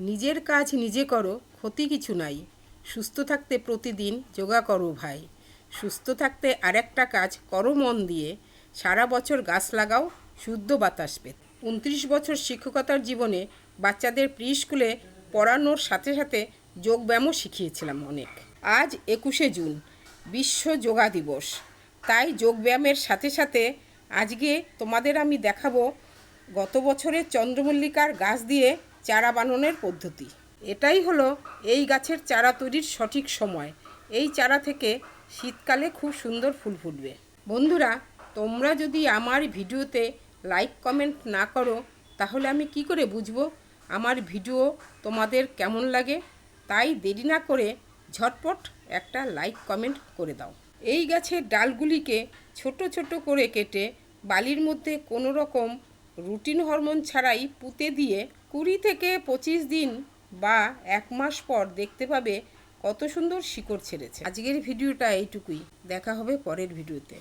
নিজের কাজ নিজে করো, ক্ষতি কিছু নাই। সুস্থ থাকতে প্রতিদিন যোগা করো ভাই। সুস্থ থাকতে আরেকটা কাজ করো মন দিয়ে। সারা বছর গাছ লাগাও, শুদ্ধ বাতাস পেত। উনত্রিশ বছর শিক্ষকতার জীবনে বাচ্চাদের প্রি স্কুলে পড়ানোর সাথে সাথে যোগব্যায়ামও শিখিয়েছিলাম অনেক। আজ একুশে জুন, বিশ্ব যোগা দিবস। তাই যোগব্যায়ামের সাথে সাথে আজকে তোমাদের আমি দেখাবো গত বছরের চন্দ্রমল্লিকার গাছ দিয়ে চারা বানানোর পদ্ধতি। এটাই হলো এই গাছের চারা তৈরির সঠিক সময়। এই চারা থেকে শীতকালে খুব সুন্দর ফুল ফুটবে। বন্ধুরা, তোমরা যদি আমার ভিডিওতে লাইক কমেন্ট না করো, তাহলে আমি কি করে বুঝব আমার ভিডিও তোমাদের কেমন লাগে? তাই দেরি না করে ঝটপট একটা লাইক কমেন্ট করে দাও। এই গাছের ডালগুলিকে ছোট ছোট করে কেটে বালির মধ্যে কোনো রকম রুটিন হরমোন ছাড়াই পুঁতে দিয়ে কুড়ি থেকে পঁচিশ দিন বা এক মাস পর দেখতে পাবে কত সুন্দর শিকড় ছেড়েছে। আজকের ভিডিওটা এইটুকুই। দেখা হবে পরের ভিডিওতে।